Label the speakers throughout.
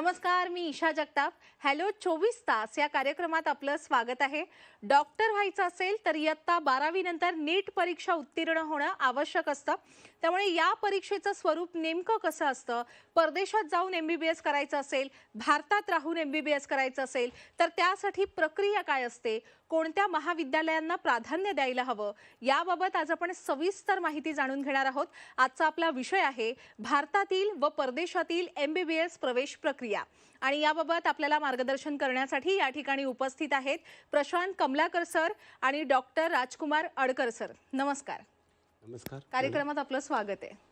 Speaker 1: नमस्कार मी ईशा जगताप. हॅलो चोवीस तास या कार्यक्रमात आपलं स्वागत आहे. डॉक्टर व्हायचं असेल तर इयत्ता बारावी नंतर नीट परीक्षा उत्तीर्ण होणं आवश्यक असतं. त्यामुळे या परीक्षेचं स्वरूप नेमकं कसं असतं? परदेशात जाऊन एम बी बी एस करायचं असेल भारतात राहून एम बी बी एस करायचं असेल तर त्यासाठी प्रक्रिया काय असते? कोणत्या महाविद्यालयांना प्राधान्य द्यायला हवं याबाबत आज आपण सविस्तर माहिती जाणून घेणार आहोत. आजचा आपला विषय आहे भारतातील व परदेशातील एम बी बी एस प्रवेश प्रक्रिया. आणि याबाबत आपल्याला मार्गदर्शन करण्यासाठी या ठिकाणी उपस्थित आहेत प्रशांत कमलाकर सर आणि डॉक्टर राजकुमार अडकर सर. नमस्कार.
Speaker 2: नमस्कार.
Speaker 1: कार्यक्रमात आपलं स्वागत आहे.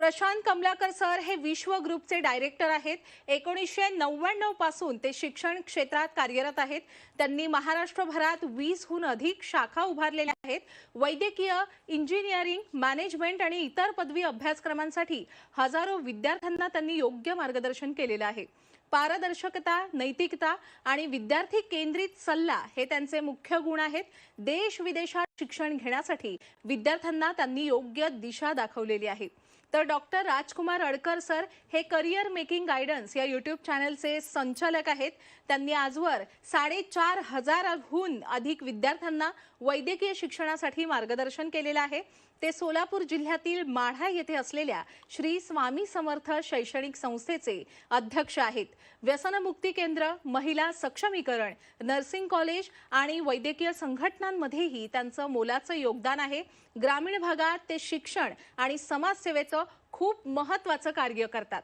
Speaker 1: प्रशांत कमलाकर सर हे विश्व ग्रुपचे डायरेक्टर आहेत. एकोणीसशे नव्याण्णवपासून ते शिक्षण क्षेत्रात कार्यरत आहेत. त्यांनी महाराष्ट्रभरात वीसहून अधिक शाखा उभारलेल्या आहेत. वैद्यकीय इंजिनिअरिंग मॅनेजमेंट आणि इतर पदवी अभ्यासक्रमांसाठी हजारो विद्यार्थ्यांना त्यांनी योग्य मार्गदर्शन केलेलं आहे. पारदर्शकता नैतिकता आणि विद्यार्थी केंद्रित सल्ला हे त्यांचे मुख्य गुण आहेत. देश विदेशात शिक्षण घेण्यासाठी विद्यार्थ्यांना त्यांनी योग्य दिशा दाखवलेली आहे. तर डॉक्टर राजकुमार अडकर सर हे करिअर मेकिंग गायडन्स या यूट्यूब चॅनलचे संचालक आहेत. त्यांनी आजवर साडेचार हजारहून अधिक विद्यार्थ्यांना वैद्यकीय शिक्षणासाठी मार्गदर्शन केलेलं आहे. ते सोलापूर जिल्ह्यातील माढा येथे असलेल्या श्री स्वामी समर्थ शैक्षणिक संस्थेचे अध्यक्ष आहेत. व्यसनमुक्ती केंद्र महिला सक्षमीकरण नर्सिंग कॉलेज आणि वैद्यकीय संघटनांमध्येही त्यांचं मोलाचं योगदान आहे. ग्रामीण भागात ते शिक्षण आणि समाजसेवेचं खूप महत्त्वाचं कार्य करतात.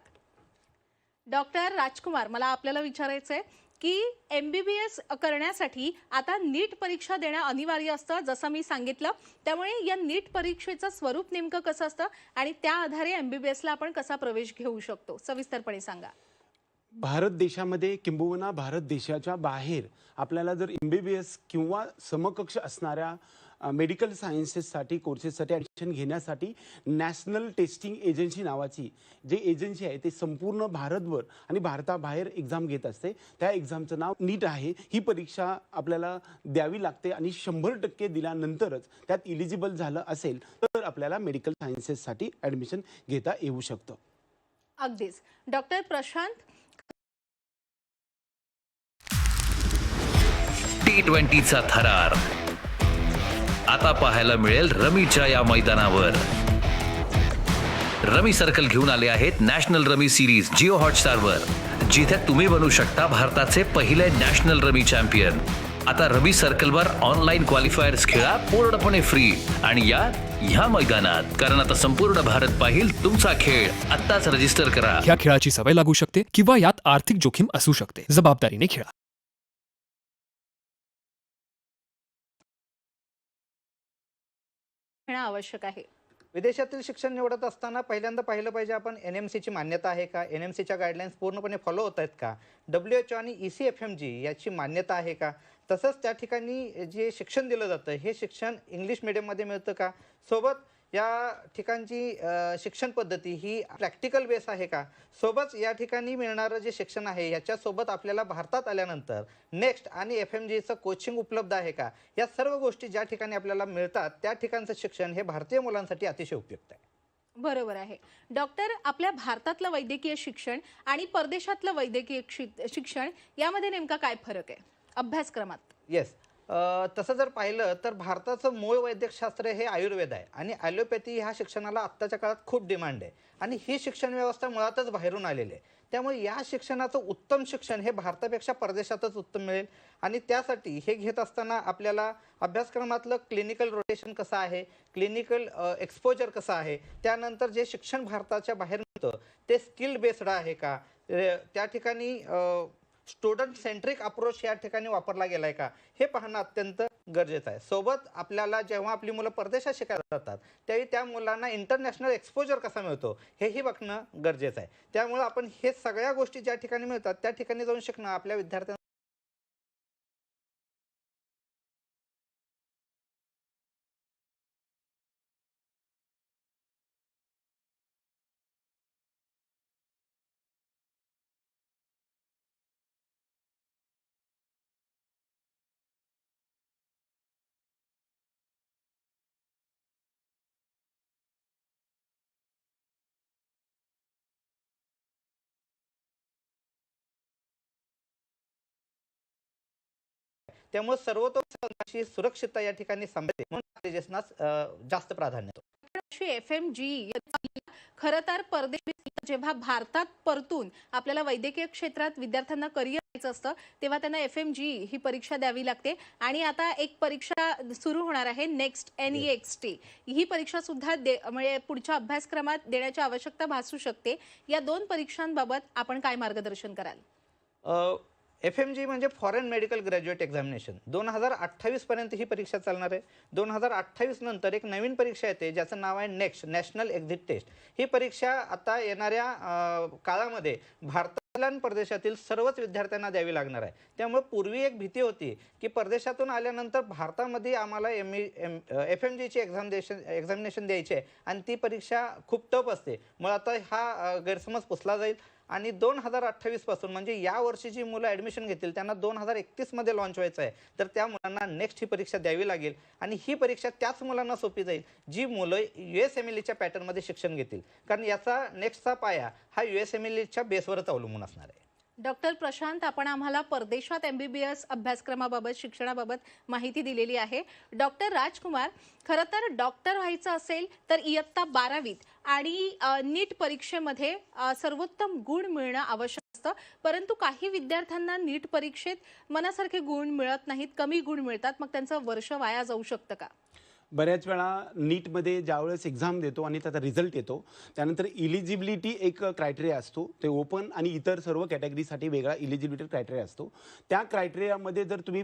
Speaker 1: डॉक्टर राजकुमार मला आपल्याला विचारायचं आहे की एम बी बी एस करण्यासाठी आता नीट परीक्षा देणं अनिवार्य असतं जसं मी सांगितलं. त्यामुळे या नीट परीक्षेचं स्वरूप नेमकं कसं असतं आणि त्या आधारे एम बी बी एसला आपण कसा प्रवेश घेऊ शकतो? सविस्तरपणे सांगा.
Speaker 2: भारत देशामध्ये किंबहुना भारत देशाच्या बाहेर आपल्याला जर एम बी बी एस किंवा समकक्ष असणाऱ्या मेडिकल सायन्सेससाठी कोर्सेससाठी ॲडमिशन घेण्यासाठी नॅशनल टेस्टिंग एजन्सी नावाची जे एजन्सी आहे ते संपूर्ण भारतभर आणि भारताबाहेर एक्झाम घेत असते. त्या एक्झामचं नाव नीट आहे. ही परीक्षा आपल्याला द्यावी लागते आणि शंभर टक्के दिल्यानंतरच त्यात इलिजिबल झालं असेल तर आपल्याला मेडिकल सायन्सेससाठी ॲडमिशन घेता येऊ शकतं.
Speaker 1: अगदीच. डॉक्टर प्रशांत
Speaker 3: टी ट्वेंटीचा थरार. आता पाहायला मिळेल रमीच्या या मैदानावर. रमी सर्कल घेऊन आले आहेत नॅशनल रमी सिरीज जिओ हॉटस्टारवर जिथे तुम्ही बनू शकता भारताचे पहिले नॅशनल रमी चॅम्पियन. आता रमी सर्कलवर ऑनलाईन क्वालिफायर्स खेळा पूर्णपणे फ्री आणि या ह्या मैदानात कारण आता संपूर्ण भारत पाहिल तुमचा खेळ. आत्ताच रजिस्टर करा.
Speaker 4: ह्या खेळाची सवय लागू शकते किंवा यात आर्थिक जोखीम असू शकते. जबाबदारीने खेळा.
Speaker 1: घेणं आवश्यक आहे.
Speaker 5: विदेशातील शिक्षण निवडत असताना पहिल्यांदा पाहिलं पाहिजे आपण एन एम सीची मान्यता आहे का? एन एम सीच्या गाईडलाईन्स पूर्णपणे फॉलो होत आहेत का? डब्ल्यू एच ओ आणि E C F M G याची मान्यता आहे का? तसंच त्या ठिकाणी जे शिक्षण दिलं जातं हे शिक्षण इंग्लिश मिडियममध्ये मिळतं का? सोबत या ठिकाणची शिक्षण पद्धती ही प्रॅक्टिकल बेस आहे का? सोबत या ठिकाणी मिळणारं जे शिक्षण आहे याच्यासोबत आपल्याला भारतात आल्यानंतर नेक्स्ट आणि एफ एम जीचं कोचिंग उपलब्ध आहे का? या सर्व गोष्टी ज्या ठिकाणी आपल्याला मिळतात त्या ठिकाणचं शिक्षण हे भारतीय मुलांसाठी अतिशय उपयुक्त आहे.
Speaker 1: बरोबर आहे. डॉक्टर आपल्या भारतातलं वैद्यकीय शिक्षण आणि परदेशातलं वैद्यकीय शिक्षण यामध्ये नेमका काय फरक आहे? अभ्यासक्रमात.
Speaker 5: येस तसं जर पाहिलं तर भारताचं मूळ वैद्यकशास्त्र हे आयुर्वेद आहे. आणि ॲलोपॅथी ह्या शिक्षणाला आत्ताच्या काळात खूप डिमांड आहे. आणि ही शिक्षण व्यवस्था मुळातच बाहेरून आलेली आहे. त्यामुळे या शिक्षणाचं उत्तम शिक्षण हे भारतापेक्षा परदेशातच उत्तम मिळेल. आणि त्यासाठी हे घेत असताना आपल्याला अभ्यासक्रमातलं क्लिनिकल रोटेशन कसं आहे? क्लिनिकल एक्सपोजर कसं आहे? त्यानंतर जे शिक्षण भारताच्या बाहेर मिळतं ते स्किल बेस्ड आहे का? त्या ठिकाणी स्टुडंट सेंट्रिक अप्रोच या ठिकाणी वापरला गेलाय का? हे पाहणं अत्यंत गरजेचं आहे. सोबत आपल्याला जेव्हा आपली मुलं परदेशात शिकायला जातात त्यावेळी त्या मुलांना इंटरनॅशनल एक्सपोजर कसा मिळतो हेही बघणं गरजेचं आहे. त्यामुळं आपण हे सगळ्या गोष्टी ज्या ठिकाणी मिळतात त्या ठिकाणी जाऊन शिकणं आपल्या विद्यार्थ्यांना त्यामुळे सर्वतोपरी सुरक्षितता या ठिकाणी सांभाळते म्हणून अं, जास्त प्राधान्य.
Speaker 1: एफ एम जी खरं तर परदेशी जेव्हा भारतात परतून आपल्याला वैद्यकीय क्षेत्रात विद्यार्थ्यांना करिअर द्यायचं असतं तेव्हा त्यांना एफ एम जी ही परीक्षा द्यावी लागते. आणि आता एक परीक्षा सुरू होणार आहे next N E X T. ही परीक्षा सुद्धा म्हणजे पुढच्या अभ्यासक्रमात देण्याची आवश्यकता भासू शकते. या दोन परीक्षांबाबत आपण काय मार्गदर्शन कराल?
Speaker 5: एफ एम जी म्हणजे फॉरेन मेडिकल ग्रॅज्युएट एक्झामिनेशन. दोन हजार अठ्ठावीसपर्यंत ही परीक्षा चालणार आहे. दोन हजार अठ्ठावीस नंतर एक नवीन परीक्षा येते ज्याचं नाव आहे नेक्स्ट नॅशनल एक्झिट टेस्ट. ही परीक्षा आता येणाऱ्या काळामध्ये भारतातील परदेशातील सर्वच विद्यार्थ्यांना द्यावी लागणार आहे. त्यामुळे पूर्वी एक भीती होती की परदेशातून आल्यानंतर भारतामध्ये आम्हाला M E M F M जीची एक्झामिनेशन एक्झामिनेशन द्यायची आहे आणि ती परीक्षा खूप टफ असते. मग आता हा गैरसमज पुसला जाईल. आणि दोन हजार अठ्ठावीसपासून म्हणजे या वर्षी जी मुलं ॲडमिशन घेतील त्यांना दोन हजार एकतीसमध्ये लॉन्च व्हायचं आहे. तर त्या मुलांना नेक्स्ट ही परीक्षा द्यावी लागेल आणि ही परीक्षा त्याच मुलांना सोपी जाईल जी मुलं यू एस एम एल ईच्या पॅटर्नमध्ये शिक्षण घेतील. कारण याचा नेक्स्टचा पाया हा यू एस एम एल ईच्या बेसवरच अवलंबून असणार आहे.
Speaker 1: डॉक्टर प्रशांत आपण आम्हाला परदेशात एम बी बी एस अभ्यासक्रमाबाबत शिक्षणाबाबत माहिती दिलेली आहे. डॉक्टर राजकुमार खरं तर डॉक्टर व्हायचं असेल तर इयत्ता बारावीत आणि नीट परीक्षेमध्ये सर्वोत्तम गुण मिळणं आवश्यक असतं. परंतु काही विद्यार्थ्यांना नीट परीक्षेत मनासारखे गुण मिळत नाहीत कमी गुण मिळतात. मग त्यांचं वर्ष वाया जाऊ शकतं का?
Speaker 2: बऱ्याच वेळा नीटमध्ये ज्यावेळेस एक्झाम देतो आणि त्याचा रिझल्ट येतो त्यानंतर इलिजिबिलिटी एक क्रायटेरिया असतो. ते ओपन आणि इतर सर्व कॅटेगरीसाठी वेगळा इलिजिबिलिटी क्रायटेरिया असतो. त्या क्रायटेरियामध्ये जर तुम्ही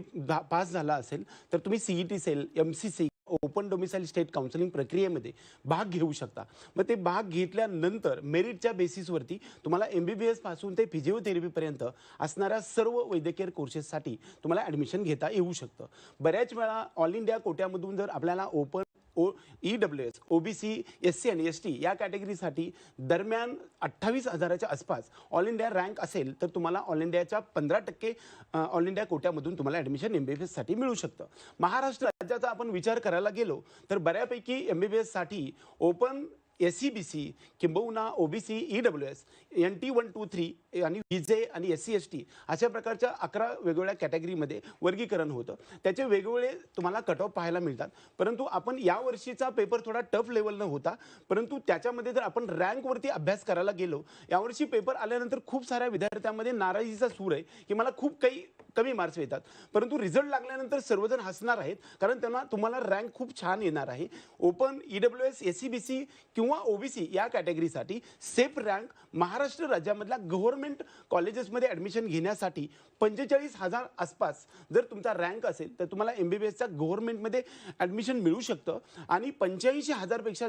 Speaker 2: पास झाला असेल तर तुम्ही CET cell M C C open domicile state counselling प्रक्रियेमध्ये भाग घेऊ शकता. मग ते भाग घेतल्यानंतर मेरिटच्या बेसिसवरती तुम्हाला एम बी बी एसपासून ते फिजिओथेरपीपर्यंत असणाऱ्या सर्व वैद्यकीय कोर्सेससाठी तुम्हाला ॲडमिशन घेता येऊ शकतं. बऱ्याच वेळा ऑल इंडिया कोट्यामधून जर आपल्याला open O E W S O B C S C आणि एस टी या कॅटेगरीसाठी दरम्यान अठ्ठावीस हजाराच्या आसपास ऑल इंडिया रँक असेल तर तुम्हाला ऑल इंडियाच्या पंधरा टक्के ऑल इंडिया कोट्यामधून तुम्हाला ॲडमिशन एम बी बी एससाठी मिळू शकतं. महाराष्ट्र राज्याचा आपण विचार करायला गेलो तर बऱ्यापैकी M B B एससाठी open S C B C किंबहुना O B C E W S N T one two three आणि विजे आणि एस सी एस टी अशा प्रकारच्या अकरा वेगवेगळ्या कॅटेगरीमध्ये वर्गीकरण होतं. त्याचे वेगवेगळे तुम्हाला कट ऑफ पाहायला मिळतात. परंतु आपण या वर्षीचा पेपर थोडा टफ लेवलनं होता परंतु त्याच्यामध्ये जर आपण रँकवरती अभ्यास करायला गेलो यावर्षी पेपर आल्यानंतर खूप साऱ्या विद्यार्थ्यांमध्ये नाराजीचा सूर आहे की मला खूप काही कमी मार्क्स येतात परंतु रिझल्ट लागल्यानंतर सर्वजण हसणार आहेत कारण त्यांना तुम्हाला रँक खूप छान येणार आहे. Open E W S S C B C किंवा ओबीसी या कॅटेगरीसाठी सेफ रँक महाराष्ट्र राज्यामधल्या गव्हर्नमेंट कॉलेजेसमध्ये ॲडमिशन घेण्यासाठी पंचेचाळीस हजार आसपास जर तुमचा रँक असेल तर तुम्हाला एम बी बी एसच्या गव्हर्नमेंटमध्ये ॲडमिशन मिळू शकतं. आणि पंच्याऐंशी हजारपेक्षा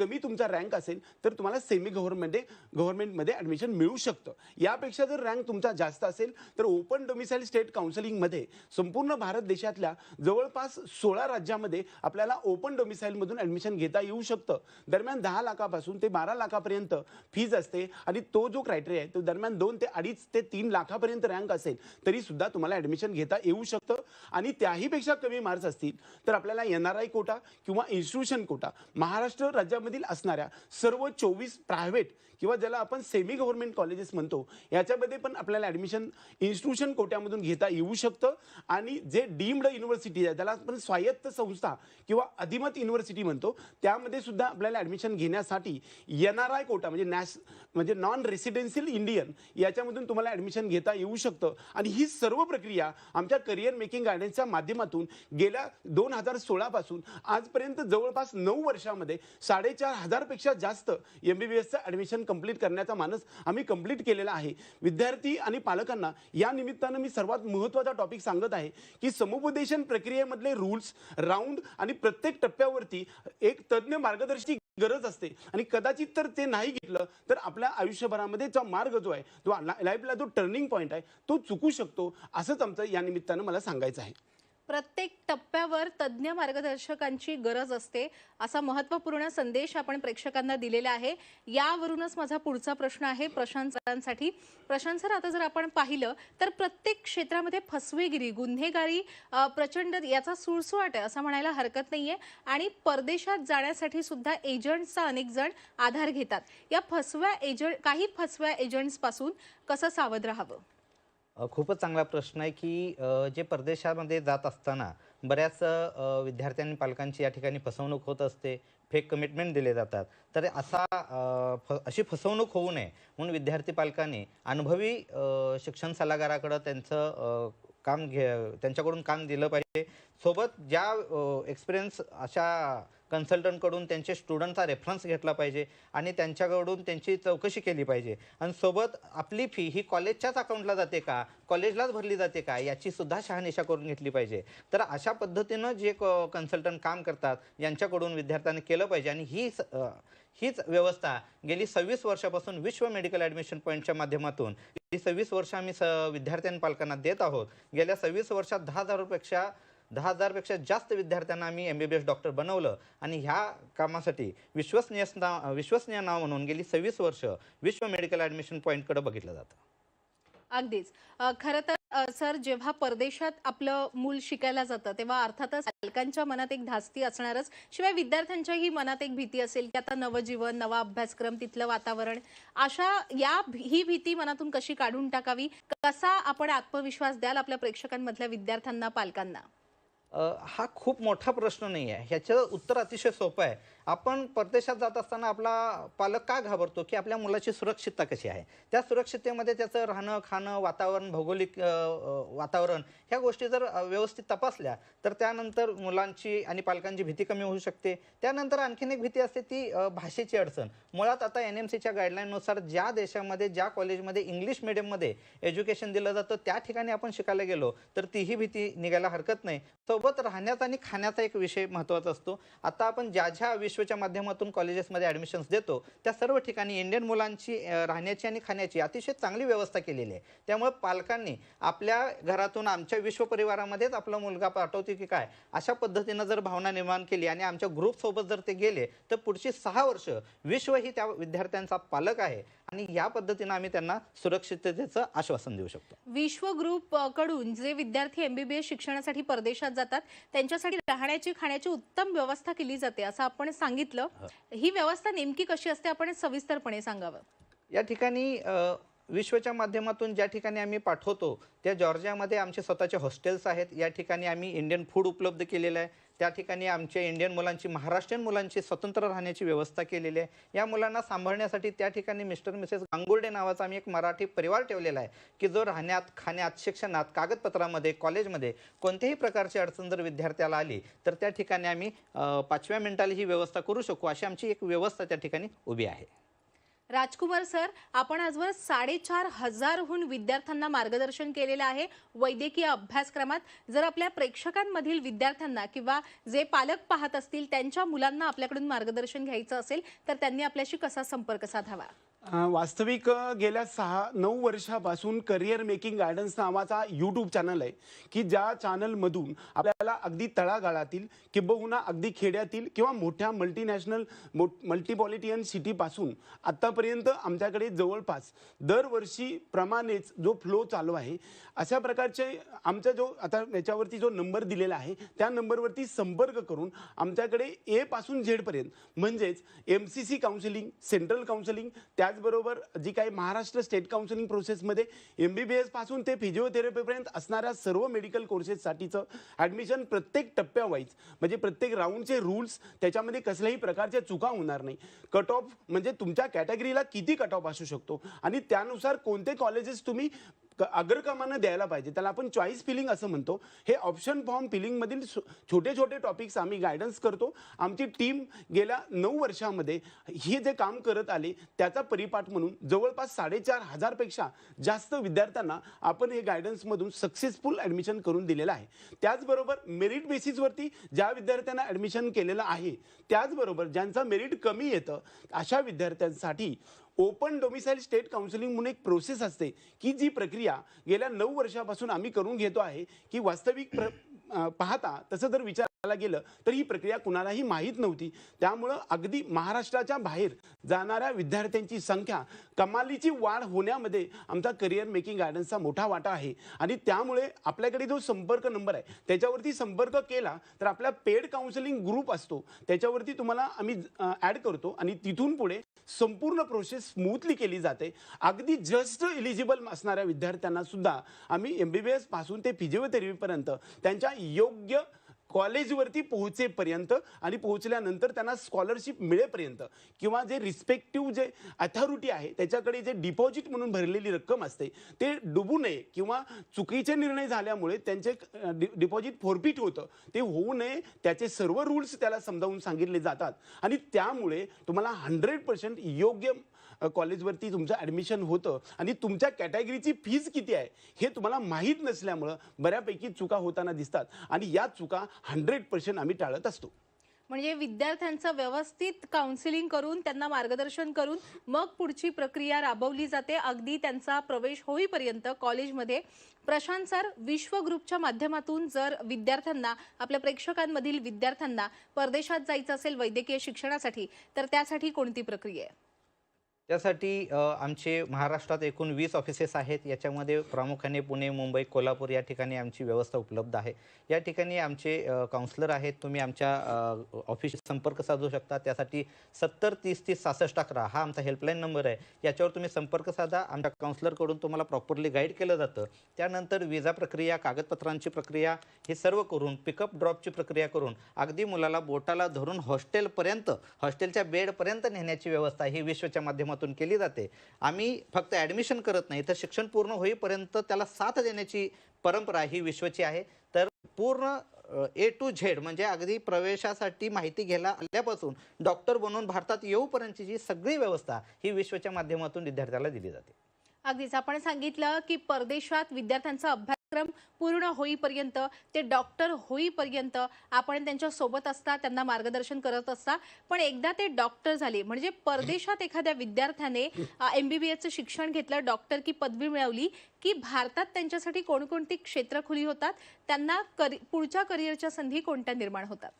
Speaker 2: कमी तुमचा रँक असेल तर तुम्हाला सेमी गव्हर्नमेंटमध्ये गव्हर्नमेंटमध्ये ॲडमिशन मिळू शकतं. यापेक्षा जर रँक तुमचा जास्त असेल तर ओपन डोमिसाईल स्टेट काउन्सिलिंगमध्ये संपूर्ण भारत देशातल्या जवळपास सोळा राज्यामध्ये आपल्याला ओपन डोमिसाईलमधून ॲडमिशन घेता येऊ शकतं. दरम्यान दहा लाखापासून ते बारा लाखापर्यंत फीज असते आणि तो जो क्रायटेरिया आहे तो दरम्यान दोन ते अडीच ते तीन लाखापर्यंत रँक असेल तरी सुद्धा तुम्हाला ॲडमिशन घेता येऊ शकतं. आणि त्याहीपेक्षा कमी मार्क्स असतील तर आपल्याला एन आर आय कोटा किंवा इन्स्टिट्यूशन कोटा. महाराष्ट्र राज्यामध्ये राज्यामधील असणाऱ्या सर्व चोवीस प्रायव्हेट किंवा ज्याला आपण सेमी गव्हर्नमेंट कॉलेजेस म्हणतो याच्यामध्ये पण आपल्याला ॲडमिशन इन्स्टिट्यूशन कोट्यामधून घेता येऊ शकतं. आणि जे डीम्ड युनिव्हर्सिटी आहे त्याला आपण स्वायत्त संस्था किंवा अधिमत युनिव्हर्सिटी म्हणतो त्यामध्ये सुद्धा आपल्याला ॲडमिशन घेण्यासाठी एन आर आय कोटा म्हणजे नॅश म्हणजे नॉन रेसिडेन्शियल इंडियन याच्यामधून तुम्हाला ॲडमिशन घेता येऊ शकतं. आणि ही सर्व प्रक्रिया आमच्या करिअर मेकिंग गायडन्सच्या माध्यमातून गेल्या दोन हजार सोळापासून आजपर्यंत जवळपास नऊ वर्षामध्ये साडेचार हजारपेक्षा जास्त एम बी बी एसचं ॲडमिशन कंप्लीट करण्याचा मानस आम्ही कंप्लीट केलेला आहे. विद्यार्थी आणि पालकांना या निमित्तानं मी सर्वात महत्त्वाचा टॉपिक सांगत आहे की समुपदेशन प्रक्रियेमधले रूल्स राऊंड आणि प्रत्येक टप्प्यावरती एक तज्ज्ञ मार्गदर्शक गरज असते. आणि कदाचित तर ते नाही घेतलं तर आपल्या आयुष्यभरामध्ये जो मार्ग जो आहे तो लाईफला जो टर्निंग पॉईंट आहे तो चुकू शकतो असंच आमचं या निमित्तानं मला सांगायचं आहे.
Speaker 1: प्रत्येक टप्प्यावर तज्ज्ञ मार्गदर्शकांची गरज असते. असा महत्त्वपूर्ण संदेश आपण प्रेक्षकांना दिलेला आहे. यावरूनच माझा पुढचा प्रश्न आहे प्रशांत सरांसाठी. प्रशांत सर आता जर आपण पाहिलं तर प्रत्येक क्षेत्रामध्ये फसवेगिरी गुन्हेगारी प्रचंड याचा सुळसुळाट आहे असं म्हणायला हरकत नाहीये. आणि परदेशात जाण्यासाठी सुद्धा एजंट्सचा अनेक जण आधार घेतात. या फसव्या एजंट काही फसव्या एजंट्सपासून कसं सावध राहावं?
Speaker 5: खूपच चांगला प्रश्न आहे की जे परदेशामध्ये जात असताना बऱ्याच विद्यार्थ्यांनी पालकांची या ठिकाणी फसवणूक होत असते फेक कमिटमेंट दिले जातात. तर असा फ अशी फसवणूक होऊ नये म्हणून विद्यार्थी पालकांनी अनुभवी शिक्षण सल्लागाराकडं त्यांचं काम घे त्यांच्याकडून काम दिलं पाहिजे. सोबत ज्या एक्सपिरियन्स अशा कन्सल्टंटकडून त्यांचे स्टुडंटचा रेफरन्स घेतला पाहिजे आणि त्यांच्याकडून त्यांची चौकशी केली पाहिजे. आणि सोबत आपली फी ही कॉलेजच्याच अकाउंटला जाते का? कॉलेजलाच भरली जाते का? याची सुद्धा शहानिशा करून घेतली पाहिजे. तर अशा पद्धतीनं जे क कन्सल्टंट काम करतात यांच्याकडून विद्यार्थ्यांनी केलं पाहिजे. आणि ही स- हीच व्यवस्था गेली सव्वीस वर्षापासून विश्व मेडिकल ॲडमिशन पॉईंटच्या माध्यमातून. गेली सव्वीस वर्ष आम्ही स विद्यार्थ्यां पालकांना देत आहोत. गेल्या सव्वीस वर्षात दहा हजारपेक्षा दहा हजारपेक्षा जास्त विद्यार्थ्यांना आम्ही M B B S doctor बनवलं. आणि ह्या कामासाठी विश्वसनीय नाव विश्वसनीय नाव म्हणून गेली सव्वीस वर्ष विश्व मेडिकल ॲडमिशन पॉईंटकडे बघितलं जातं.
Speaker 1: अगदीच. खरं तर सर जेव्हा परदेशात आपलं मूल शिकायला जातं तेव्हा अर्थातच पालकांच्या मनात एक धास्ती असणारच. शिवाय विद्यार्थ्यांच्याही मनात एक भीती असेल की आता नवजीवन नवा अभ्यासक्रम तिथलं वातावरण अशा या ही भीती मनातून कशी काढून टाकावी? कसा आपण आत्मविश्वास द्याल आपल्या प्रेक्षकांमधल्या विद्यार्थ्यांना पालकांना?
Speaker 5: हा खूप मोठा प्रश्न नाही आहे ह्याचं उत्तर अतिशय सोपं आहे. आपण परदेशात जात असताना आपला पालक का घाबरतो? की आपल्या मुलाची सुरक्षितता कशी आहे? त्या सुरक्षिततेमध्ये त्याचं राहणं खाणं वातावरण भौगोलिक वातावरण ह्या गोष्टी जर व्यवस्थित तपासल्या तर त्यानंतर मुलांची आणि पालकांची भीती कमी होऊ शकते. त्यानंतर आणखीन एक भीती असते ती भाषेची अडचण. मुळात आता एन एम सीच्या गाईडलाईननुसार ज्या देशामध्ये ज्या कॉलेजमध्ये इंग्लिश मिडियममध्ये एज्युकेशन दिलं जातं त्या ठिकाणी आपण शिकायला गेलो तर तीही भीती निघायला हरकत नाही. सोबत राहण्याचा आणि खाण्याचा एक विषय महत्त्वाचा असतो. आता आपण ज्या ज्या विश्वच्या माध्यमातून कॉलेजेसमध्ये ॲडमिशन्स देतो. त्या सर्व ठिकाणी इंडियन मुलांची राहण्याची आणि खाण्याची अतिशय चांगली व्यवस्था केलेली आहे. त्यामुळे पालकांनी आपल्या घरातून आमच्या विश्व परिवारामध्येच आपला मुलगा पाठवतो की काय? अशा पद्धतीनं जर भावना निर्माण केली आणि आमच्या ग्रुपसोबत जर ते गेले तर पुढची सहा वर्ष विश्व ही त्या विद्यार्थ्यांचा पालक आहे. आणि या पद्धतीनं आम्ही त्यांना सुरक्षिततेचं आश्वासन देऊ शकतो.
Speaker 1: विश्व ग्रुपकडून जे विद्यार्थी एमबीबीएस शिक्षणासाठी परदेशात जातात त्यांच्यासाठी राहण्याची खाण्याची उत्तम व्यवस्था केली जाते असं आपण सांगितलं. ही. व्यवस्था नेमकी कशी असते आपण सविस्तरपणे सांगावं.
Speaker 5: या ठिकाणी विश्वच्या माध्यमातून ज्या ठिकाणी आम्ही पाठवतो त्या जॉर्जियामध्ये आमचे स्वतःचे हॉस्टेल्स आहेत. या ठिकाणी आम्ही इंडियन फूड उपलब्ध केलेलं आहे. त्या ठिकाणी आमच्या इंडियन मुलांची महाराष्ट्रीयन मुलांची स्वतंत्र राहण्याची व्यवस्था केलेली आहे. या मुलांना सांभाळण्यासाठी त्या ठिकाणी मिस्टर मिसेस गांगुर्डे नावाचा आम्ही एक मराठी परिवार ठेवलेला आहे की जो राहण्यात खाण्यात शिक्षणात कागदपत्रामध्ये कॉलेजमध्ये कोणत्याही प्रकारची अडचण जर विद्यार्थ्याला आली तर त्या ठिकाणी आम्ही पाचव्या मिनिटाला ही व्यवस्था करू शकू अशी आमची एक व्यवस्था त्या ठिकाणी उभी आहे.
Speaker 1: राजकुमार सर आपण आजवर साडेचार हजारहून विद्यार्थ्यांना मार्गदर्शन केलेलं आहे वैद्यकीय अभ्यासक्रमात. जर आपल्या प्रेक्षकांमधील विद्यार्थ्यांना किंवा जे पालक पाहत असतील त्यांच्या मुलांना आपल्याकडून मार्गदर्शन घ्यायचं असेल तर त्यांनी आपल्याशी कसा संपर्क साधावा?
Speaker 2: वास्तविक गेल्या सहा नऊ वर्षापासून करिअर मेकिंग गायडन्स नावाचा यूट्यूब चॅनल आहे की ज्या चॅनलमधून आपल्याला अगदी तळागाळातील किंबहुना अगदी खेड्यातील किंवा मोठ्या मल्टीनॅशनल मो मल्टीपॉलिटियन सिटीपासून आत्तापर्यंत आमच्याकडे जवळपास दरवर्षी प्रमाणेच जो फ्लो चालू आहे अशा प्रकारचे आमचा जो आता याच्यावरती जो नंबर दिलेला आहे त्या नंबरवरती संपर्क करून आमच्याकडे एपासून झेडपर्यंत म्हणजेच M C C counselling central counselling त्या त्याचबरोबर जी काही महाराष्ट्र स्टेट काउन्सिलिंग प्रोसेसमध्ये एम बी बी एसपासून ते फिजिओथेरपीपर्यंत असणाऱ्या सर्व मेडिकल कोर्सेससाठीचं ॲडमिशन प्रत्येक टप्प्यावाईज म्हणजे प्रत्येक राऊंडचे रूल्स त्याच्यामध्ये कसल्याही प्रकारच्या चुका होणार नाही. कट ऑफ म्हणजे तुमच्या कॅटेगरीला किती कट ऑफ असू शकतो? आणि त्यानुसार कोणते कॉलेजेस तुम्ही अग्रक्रमानं द्यायला पाहिजे. त्याला आपण चॉईस फिलिंग असं म्हणतो. हे ऑप्शन फॉर्म फिलिंगमधील छोटे छोटे टॉपिक्स आम्ही गायडन्स करतो. आमची टीम गेल्या नऊ वर्षामध्ये हे जे काम करत आले त्याचा परिपाठ म्हणून जवळपास साडेचार हजारपेक्षा जास्त विद्यार्थ्यांना आपण हे गायडन्समधून सक्सेसफुल ॲडमिशन करून दिलेलं आहे. त्याचबरोबर मेरिट बेसिसवरती ज्या विद्यार्थ्यांना ॲडमिशन केलेलं आहे त्याचबरोबर ज्यांचा मेरिट कमी येतं अशा विद्यार्थ्यांसाठी ओपन डोमिसाईल स्टेट काउन्सिलिंग म्हणून एक प्रोसेस असते की जी प्रक्रिया गेल्या नऊ वर्षापासून आम्ही करून घेतो आहे की वास्तविक प्र पाहता तसं जर विचारायला गेलं तर ही प्रक्रिया कुणालाही माहीत नव्हती. त्यामुळं अगदी महाराष्ट्राच्या बाहेर जाणाऱ्या विद्यार्थ्यांची संख्या कमालीची वाढ होण्यामध्ये आमचा करिअर मेकिंग गायडन्सचा मोठा वाटा आहे. आणि त्यामुळे आपल्याकडे जो संपर्क नंबर आहे त्याच्यावरती संपर्क केला तर आपला पेड काउन्सिलिंग ग्रुप असतो. त्याच्यावरती तुम्हाला आम्ही ॲड करतो आणि तिथून पुढे संपूर्ण प्रोसेस स्मूथली केली जाते. अगदी जस्ट एलिजिबल असणाऱ्या विद्यार्थ्यांना सुद्धा आम्ही एम बी बी एसपासून ते फिजिओथेरपीपर्यंत त्यांच्या योग्य कॉलेजवरती पोहोचेपर्यंत आणि पोहोचल्यानंतर त्यांना स्कॉलरशिप मिळेपर्यंत किंवा जे रिस्पेक्टिव्ह जे अथॉरिटी आहे त्याच्याकडे जे डिपॉझिट म्हणून भरलेली रक्कम असते ते डुबू नये किंवा चुकीचे निर्णय झाल्यामुळे त्यांचे डिपॉझिट फोरफिट होतं. ते होऊ नये त्याचे सर्व रूल्स त्याला समजावून सांगितले जातात. आणि त्यामुळे तुम्हाला हंड्रेड पर्सेंट योग्य कॉलेजवरती तुमचं ॲडमिशन होतं आणि तुमच्या कॅटेगरीची फीज किती आहे हे तुम्हाला माहीत नसल्यामुळं बऱ्यापैकी चुका होताना दिसतात आणि या चुका हंड्रेड पर्सेंट आम्ही टाळत असतो.
Speaker 1: म्हणजे विद्यार्थ्यांचं व्यवस्थित काउन्सिलिंग करून त्यांना मार्गदर्शन करून मग पुढची प्रक्रिया राबवली जाते. अगदी त्यांचा प्रवेश होईपर्यंत कॉलेजमध्ये प्रशांत सर विश्व ग्रुपच्या माध्यमातून जर विद्यार्थ्यांना आपल्या प्रेक्षकांमधील विद्यार्थ्यांना परदेशात जायचं असेल वैद्यकीय शिक्षणासाठी तर त्यासाठी कोणती प्रक्रिया आहे?
Speaker 5: त्यासाठी आमचे महाराष्ट्रात एकूण वीस ऑफिसेस आहेत. याच्यामध्ये प्रामुख्याने पुणे मुंबई कोल्हापूर या ठिकाणी आमची व्यवस्था उपलब्ध आहे. या ठिकाणी आमचे काउन्सलर आहेत. तुम्ही आमच्या ऑफिस संपर्क साधू शकता. त्यासाठी सत्तर तीस तीस सहासष्ट अकरा हा आमचा हेल्पलाईन नंबर आहे. याच्यावर तुम्ही संपर्क साधा. आमच्या काउन्सलरकडून तुम्हाला प्रॉपरली गाईड केलं जातं. त्यानंतर विजा प्रक्रिया कागदपत्रांची प्रक्रिया हे सर्व करून पिकअप ड्रॉपची प्रक्रिया करून अगदी मुलाला बोटाला धरून हॉस्टेलपर्यंत हॉस्टेलच्या बेडपर्यंत नेण्याची व्यवस्था ही विश्वच्या माध्यमातून केली जाते. आम्ही फक्त ॲडमिशन करत नाही तर शिक्षण पूर्ण होईपर्यंत त्याला साथ देण्याची परंपरा ही विश्वची आहे. तर पूर्ण ए टू झेड म्हणजे अगदी प्रवेशासाठी माहिती घ्यायला आल्यापासून डॉक्टर बनून भारतात येऊपर्यंतची जी सगळी व्यवस्था ही विश्वच्या माध्यमातून विद्यार्थ्याला दिली जाते.
Speaker 1: अगदीच. आपण सांगितलं की परदेशात विद्यार्थ्यांचा अभ्यास अभ्यासक्रम पूर्ण होईपर्यंत ते डॉक्टर होईपर्यंत आपण त्यांच्यासोबत असता त्यांना मार्गदर्शन करत असता. पण एकदा ते डॉक्टर झाले म्हणजे परदेशात एखाद्या विद्यार्थ्याने एम बी बी एसचं शिक्षण घेतलं डॉक्टर की पदवी मिळवली की भारतात त्यांच्यासाठी कोणकोणती क्षेत्र खुली होतात त्यांना करि पुढच्या करिअरच्या संधी कोणत्या निर्माण होतात?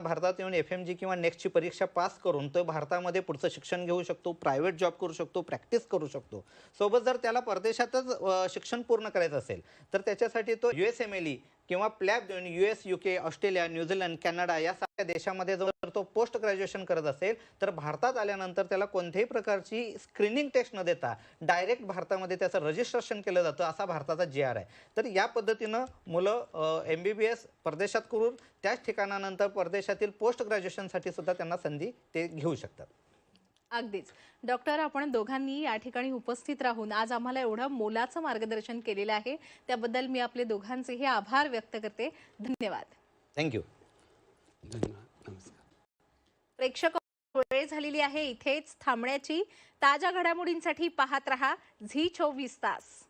Speaker 5: भारतात येऊन एफ एम जी किंवा नेक्स्टची परीक्षा पास करून तो भारतामध्ये पुढचं शिक्षण घेऊ शकतो प्रायव्हेट जॉब करू शकतो प्रॅक्टिस करू शकतो. सोबत जर त्याला परदेशातच शिक्षण पूर्ण करायचं असेल तर त्याच्यासाठी तो U S M L E किंवा प्लॅब देऊन U S U K Australia New Zealand Canada या सारख्या देशामध्ये जर तो पोस्ट ग्रॅज्युएशन करत असेल तर भारतात आल्यानंतर त्याला कोणत्याही प्रकारची स्क्रीनिंग टेस्ट न देता डायरेक्ट भारतामध्ये त्याचं रजिस्ट्रेशन केलं जातं असा भारताचा जी आर आहे. तर या पद्धतीनं मुलं एम बी बी एस परदेशात करून त्याच ठिकाणानंतर परदेशातील पोस्ट ग्रॅज्युएशनसाठी सुद्धा त्यांना संधी ते घेऊ शकतात.
Speaker 1: अगदीच. डॉक्टर आपण दोघांनी या ठिकाणी उपस्थित राहून आज आम्हाला एवढं मोलाचं मार्गदर्शन केलेलं आहे. त्याबद्दल मी आपले दोघांचेही आभार व्यक्त करते. धन्यवाद.
Speaker 5: थँक्यू
Speaker 2: धन्यवाद. नमस्कार.
Speaker 1: प्रेक्षक वेळ झालेली आहे. इथेच थांबण्याची. ताज्या घडामोडींसाठी पाहत रहा झी चोवीस तास.